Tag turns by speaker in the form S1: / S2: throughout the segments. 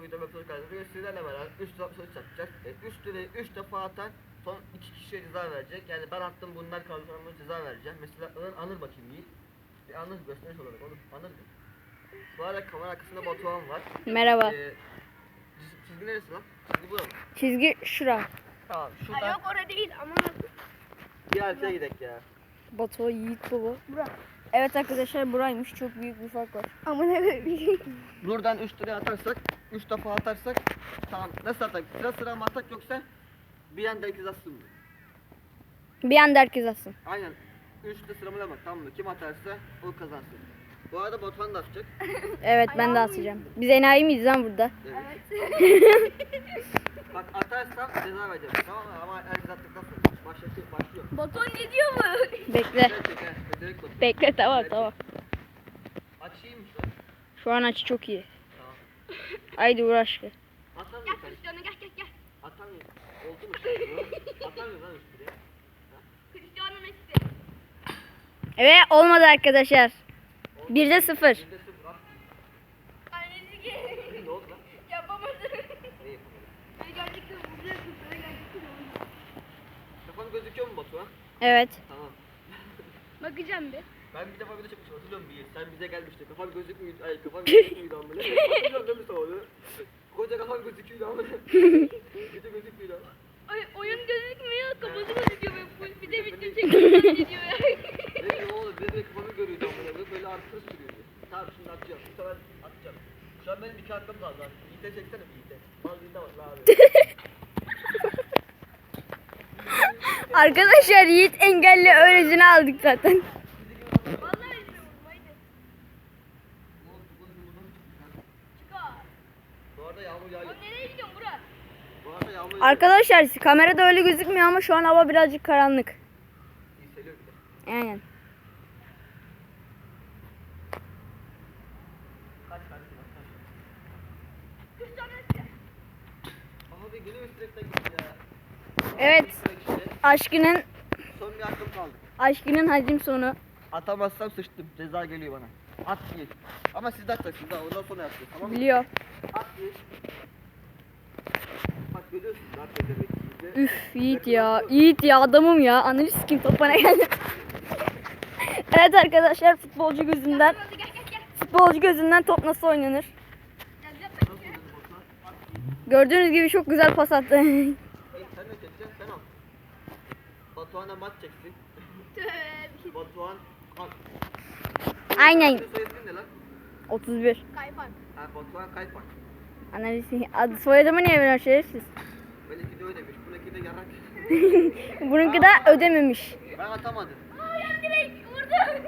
S1: sonra video yapıyoruz kardeşler. Sizlerle beraber 3 defa soru çakacak. 3 lirayı 3 defa atan son 2 kişiye ceza verecek. Yani ben attım bunlar kaldı sonra buna ceza vereceğim. Mesela Anır, anır bakayım Yiğit. Bir anır gösteriş olarak oğlum anır bir. Bu arada kamera arkasında Batuhan var.
S2: Merhaba.
S1: Ee, çiz- çizgi neresi lan? Çizgi bura mı?
S2: Çizgi şura.
S1: Tamam
S3: Ha,
S1: şuradan
S3: yok orada değil ama
S1: bir haritaya gidelim ya.
S2: Batu, Yiğit baba. Evet arkadaşlar buraymış. Çok büyük bir fark var.
S3: ama ne
S1: Buradan 3 liraya atarsak 3 defa atarsak tamam nasıl atak? Sıra sıra mı atak yoksa bir anda herkes atsın mı?
S2: Bir anda herkes atsın.
S1: Aynen. Üçlü sıralama tamam mı? Kim atarsa o kazansın. Bu arada Batuhan da atacak.
S2: Evet ben de atacağım. Biz enayi miyiz lan burada?
S1: Evet. Bak atarsam ceza vereceğim. Tamam mı? Ama herkes attıktan sonra başlatıyor, başlıyor.
S3: Baton ne diyor bu?
S2: Bekle.
S1: Evet. Bak.
S2: Bekle tamam tamam.
S1: Açayım şu an.
S2: Şu an açı çok iyi.
S1: Tamam.
S2: Haydi uğraş. ki.
S1: Atamıyor
S3: Gel. Cristiano gel gel gel.
S1: Atamıyor. Oldu mu şimdi? Atamıyor lan üstüne.
S3: Cristiano Messi.
S2: Evet olmadı arkadaşlar. Bir de sıfır.
S1: Bir de sıfır at.
S3: Annesi gel.
S1: Ne oldu lan?
S3: Yapamadım.
S1: Ne yapalım?
S3: Ben gerçekten vuracaktım. Ben gerçekten vuracaktım.
S1: Kafan gözüküyor mu Batuhan?
S2: Evet.
S1: Tamam.
S3: Bakacağım bir.
S1: Ben bir defa video çekmiştim hatırlıyorum bir Sen bize gelmiştin. Kafam gözükmüyor. Ay kafam gözükmüyor amına. Hatırlıyorum değil mi sana? Koca kafam gözüküyor amına. Bir de gözükmüyor ama.
S3: Ay, oyun gözükmüyor. Kafası gözüküyor. full. Bir de video çekiyorum diyor ya.
S1: Ne diyor oğlum? Bir de kafamı görüyordu amına. Böyle böyle arkası sürüyordu. Tamam şimdi atacağım. Bu sefer atacağım. Şu an benim iki hakkım kaldı. Yiğit'e çeksene bir Yiğit'e. Al Yiğit'e bak abi.
S2: Arkadaşlar Yiğit engelli öylesine aldık zaten.
S3: Vallahi işte vurmaydı. Çıkar.
S1: Bu arada yağmur yağıyor.
S3: Oğlum nereye gidiyorsun Burak?
S1: Bu arada yağmur yağıyor.
S2: Arkadaşlar kamerada öyle gözükmüyor ama şu an hava birazcık karanlık.
S1: Yükseliyor bir de.
S2: Aynen.
S1: Kaç kaç kaç kaç.
S3: Cristiano Messi.
S1: Abi yine üstüne gitti ya.
S2: Evet. Aşkının
S1: Son bir hakkım kaldı.
S2: aşkının hacim sonu.
S1: Atamazsam sıçtım. Ceza geliyor bana. At Yiğit. Ama siz de atacaksınız ha. Ondan sonra yapacağız. Tamam mı?
S2: Biliyor.
S1: At Yiğit. Bak görüyorsunuz. At demek size.
S2: Üf Yiğit ya. Yiğit ya adamım ya. Analiz kim topana geldi. evet arkadaşlar futbolcu gözünden
S3: Hadi gel gel gel.
S2: futbolcu gözünden top nasıl oynanır? Gördüğünüz gibi çok güzel pas attı.
S1: Sen ne çekeceksin? Sen al. Batuhan'a maç çeksin. Batuhan al.
S2: Aynen.
S1: Senin soyadın ne lan?
S2: 31.
S3: Kaypan.
S1: Ha Batuhan Kaypak.
S2: Analiz adı soyadımı niye veriyorsun şerefsiz?
S1: Benimki de ödemiş. Bununki de yarak.
S2: Bununki de ödememiş.
S1: Ben atamadım.
S3: Aa yan direkt vurdu.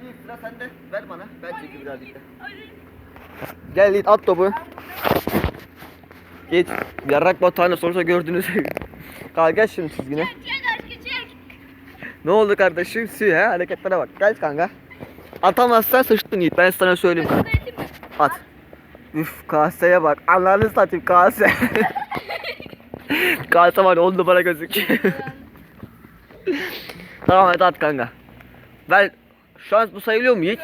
S1: Şimdi sıra sende. Ver bana. Ben çekeyim birazcık da. Gel Yiğit at topu. Git. Yarrak Batuhan'la sonuçta gördünüz. Kanka gel şimdi çizgine.
S3: Çek aşkı çek.
S1: Ne oldu kardeşim? Sü he hareketlere bak. Gel kanka. Atamazsan sıçtın Yiğit. Ben sana söyleyeyim? At. Üf kaseye bak. Ananı satayım kase. kase var ya, on numara gözüküyor. tamam hadi at kanka. Ben şu an bu sayılıyor mu Yiğit?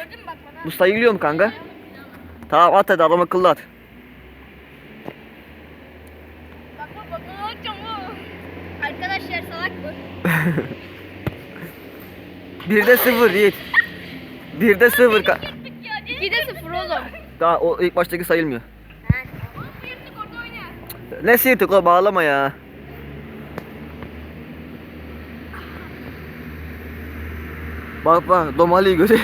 S1: Bu sayılıyor mu kanka? Tamam at hadi adam akıllı at.
S3: Arkadaşlar salak bu.
S1: Birde sıfır Yiğit. Birde sıfır. Ka-
S3: ya. 2'de 0 oğlum.
S1: Daha o ilk baştaki sayılmıyor. Ne sirtik o bağlama ya. Bak bak domalıyı görüyor.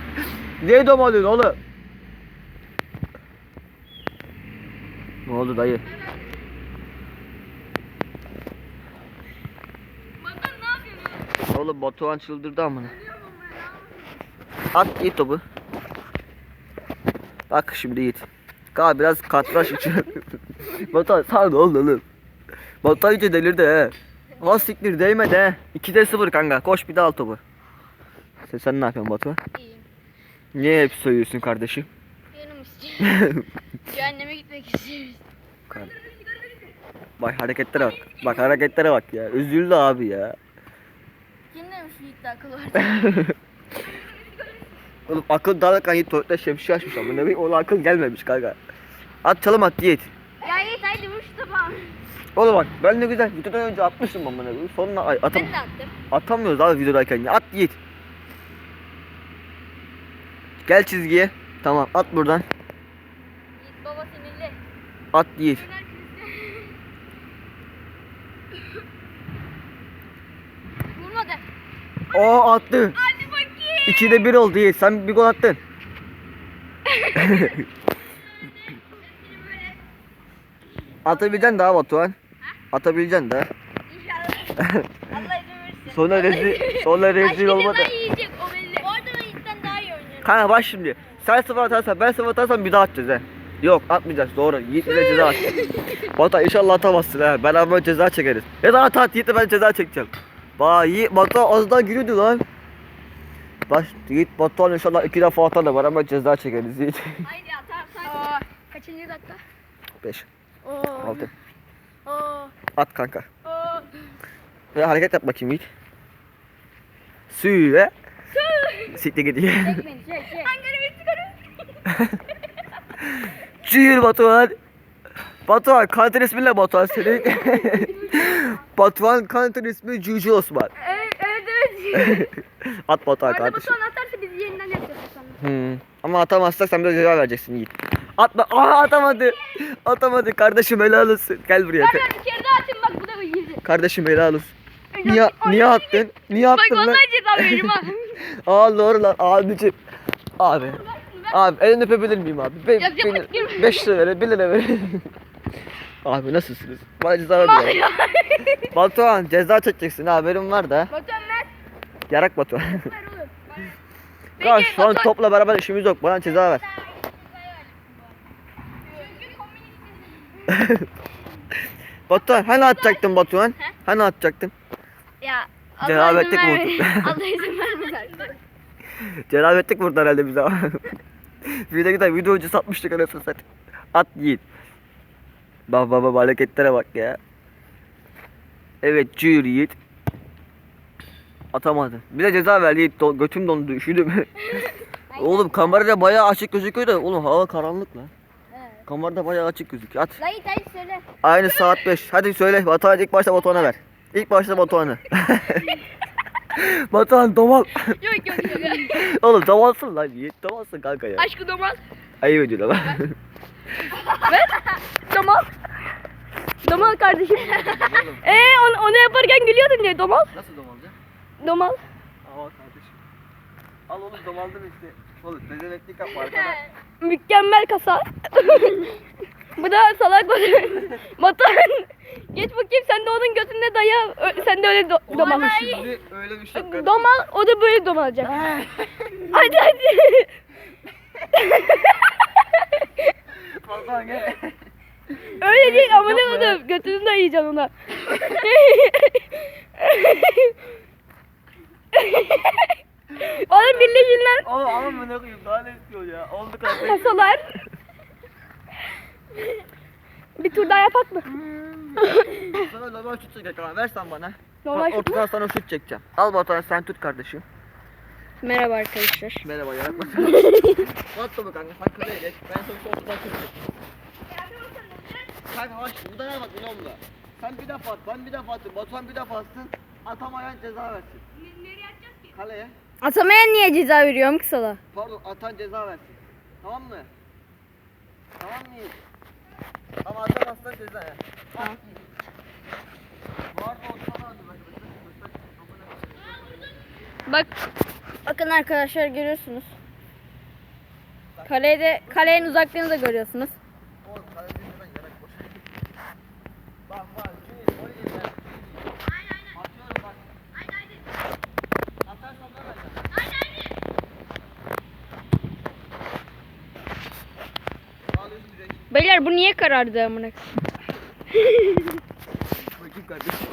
S1: Niye domalıyorsun oğlum? Ne oldu dayı? Oğlum Batuhan çıldırdı amına. At git topu. Bak şimdi git. Ka biraz katraş içiyor. Batuhan sağ ol oğlum. Batuhan iyice delirdi he. Ha siktir değmedi he. 2'de 0 kanka. Koş bir daha al topu. Sen, sen ne yapıyorsun Batuhan?
S3: İyiyim.
S1: Niye hep söylüyorsun kardeşim?
S3: Canım istiyorum. Cehenneme gitmek istiyoruz.
S1: Bak hareketlere bak. Bak hareketlere bak ya. Üzüldü abi ya.
S3: Kim demiş Yiğit'te akıl var?
S1: Oğlum akıl dalırken tuvalette şemsiye açmış ama ne bileyim ona akıl gelmemiş kanka. At çalım at Yiğit.
S3: Ya Yiğit haydi vur şu topa.
S1: Oğlum bak ben ne güzel videodan önce atmışım amına koyayım. Sonra ay, atam
S3: Ben de attım.
S1: atamıyoruz abi videodayken. Ya. At Yiğit. Gel çizgiye. Tamam at buradan.
S3: Yiğit baba sinirli.
S1: At Yiğit.
S3: Döner. Vurmadı.
S1: O attı. İkide bir oldu Yiğit. Sen bir gol attın. Atabileceksin daha Batuhan. Atabileceksin daha.
S3: İnşallah. Allah izin verirse.
S1: Sonra rezil, sonra rezil olmadı.
S3: Başka yiyecek o belli. Bu arada ben Yiğit'ten daha iyi oynuyorum.
S1: Kanka bak şimdi. Sen sıfır atarsan ben sıfır atarsam bir daha atacağız he. Yok atmayacağız doğru. Yiğit bize ceza at. Batu inşallah atamazsın ha. Beraber ceza çekeriz. Ya da at at Yiğit'le ben ceza çekeceğim. Bak Yiğit Batu az daha gülüyordu lan. Bak Yiğit Batuhan inşallah iki defa atar da beraber ceza çekeriz Yiğit.
S3: Haydi atarsan. Kaçıncı dakika?
S1: 5,
S3: Oo.
S1: 6.
S3: Oo.
S1: At kanka.
S3: Oo.
S1: Ve hareket yap bakayım Yiğit. Süre. Siktir gidiyor.
S3: Çek beni çek çek. Çıkarım.
S1: Çiğir Batuhan. Batuhan kantin ismi ne Batuhan senin? Batuhan kantin ismi Cücü Osman.
S3: Evet evet evet.
S1: At Batuhan
S3: Orada
S1: kardeşim.
S3: Batuhan atarsa biz yeniden yapacağız sonra.
S1: Hmm. Ama atamazsak sen de ceza vereceksin Yiğit. Atma. Aa atamadı. Atamadı. Kardeşim helal olsun. Gel buraya.
S3: Ben bir kere daha atayım bak bu da girdi.
S1: Kardeşim helal olsun. Niye, niye attın? Niye
S3: Bak
S1: attın lan?
S3: vallahi ceza veririm ha.
S1: Aa doğru lan abicim. Abi. Abi elini öpebilir miyim abi? Be,
S3: Yok, yok,
S1: beni- beş lira verin, bir lira verin. abi nasılsınız? Bana ceza ver ya. Batuhan ceza çekeceksin haberim var da.
S3: Batuhan ver.
S1: Yarak ya
S3: Peki,
S1: şu an topla beraber işimiz yok. Bana ceza ver. Batuhan hani atacaktın Batuhan? Hani atacaktın?
S3: Ya
S1: Cenabetlik
S3: izin
S1: vurdu.
S3: vermedi. Allah izin artık.
S1: Cenabetlik vurdu herhalde bize. bir de video önce satmıştık anasını satayım. At yiğit. Bak bak bak hareketlere bak ya. Evet cüyür yiğit. Atamadı. Bize ceza ver yiğit. Do- götüm dondu üşüdüm. oğlum kamerada bayağı açık gözüküyor da oğlum hava karanlık lan.
S3: Evet.
S1: Kamerada bayağı açık gözüküyor. At.
S3: Yiğit hadi söyle.
S1: Aynı saat 5. Hadi söyle Batuhan ilk başta Batuhan'a ver. İlk başta Batuhan'a. Batuhan domal.
S3: Yok yok yok.
S1: oğlum domalsın lan yiğit. Domalsın kanka ya.
S3: Aşkı domaz.
S1: Ayıp ediyor lan.
S2: Domal. Domal kardeşim. Ee onu, onu yaparken gülüyordun diye domal.
S1: Nasıl domalca?
S2: Domal.
S1: Al kardeşim. Al oğlum domaldın işte. Oğlum tezemeklik yapma arkada.
S2: Mükemmel kasa. Bu da salak Batuhan. Batuhan. Geç bakayım sen de onun götünde daya. Ö- Sen de öyle do- domal.
S1: Şimdi öyle bir şey yok kardeşim.
S2: Domal o da böyle domalacak. hadi hadi.
S1: Batuhan gel.
S2: Öyle değil amına
S1: Yapma ya.
S2: koydum. Götünü dayayacağım ona. Oğlum birleşin lan.
S1: Oğlum ama ne koyayım daha ne istiyor ya. Oldu kardeşim.
S2: Kasalar. Bir tur daha yapak mı?
S1: sana normal şut çekecek ama ver sen bana.
S2: Normal şut mu?
S1: Ortadan sana şut çekeceğim. Al Batuhan sen tut kardeşim.
S2: Merhaba arkadaşlar.
S1: Merhaba yaratma. At topu kanka kaleye geç. Ben şu ortadan şut çekeceğim. Kanka bak bu da ne bak ne oldu? Sen bir defa at, ben bir defa attım, Batuhan bir defa atsın. Atamayan ceza versin.
S3: Nereye atacağız ki?
S1: Kaleye.
S2: Atamayan niye ceza veriyorum ki sana?
S1: Pardon atan ceza versin. Tamam mı? Tamam mı? Yiğit? Ama atamazsan ceza ya. Tamam. Bu arada ortadan aldım arkadaşlar.
S2: Bak. Bakın arkadaşlar görüyorsunuz. Kalede kalenin uzaklığını da görüyorsunuz.
S1: Oğlum kaleci hemen yarak boş. Bak bak. Şimdi gol yedi ya. Atıyorum bak.
S3: Haydi haydi.
S1: Atarsam ne vereceğim?
S3: Haydi haydi.
S1: Alıyorsun
S2: Beyler bu niye karardı amına?
S1: Bakayım kardeşim.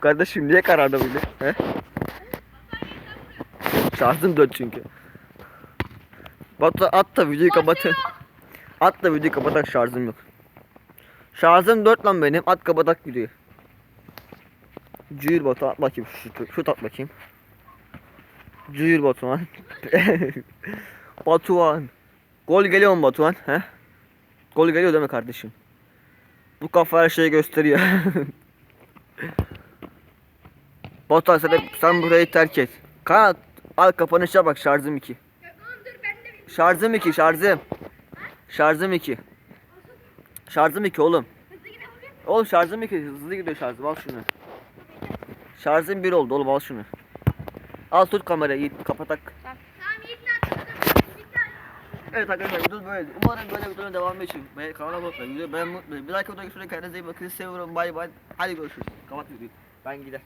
S1: Kardeşim niye karardı böyle? He? Şarjım dört çünkü. Batu at da videoyu kapatın. At da videoyu kapatak şarjım yok. Şarjım 4 lan benim. At kapatak videoyu. Cüyür Batu at bakayım şut, şut at bakayım. Cüyür Batuhan. Batuhan. Gol geliyor mu Batuhan? He? Gol geliyor değil mi kardeşim? Bu kafa her şeyi gösteriyor. Batuhan sen, sen burayı terk et. Kanat al kapanışa bak şarjım 2. Şarjım 2 şarjım. Şarjım 2. Şarjım 2 oğlum. Oğlum şarjım 2 hızlı gidiyor şarjım al şunu. Şarjım 1 oldu oğlum al şunu. Al tut kamerayı kapatak.
S3: Tamam Yiğit ne yaptın?
S1: Evet arkadaşlar video böyle. Umarım böyle videoların devamı için ve kanala abone olmayı, beğenmeyi unutmayın. Bir dahaki videoda görüşürüz. Kendinize iyi bakın. Seviyorum. Bay bay. Hadi görüşürüz. Kapat videoyu. Ben gider.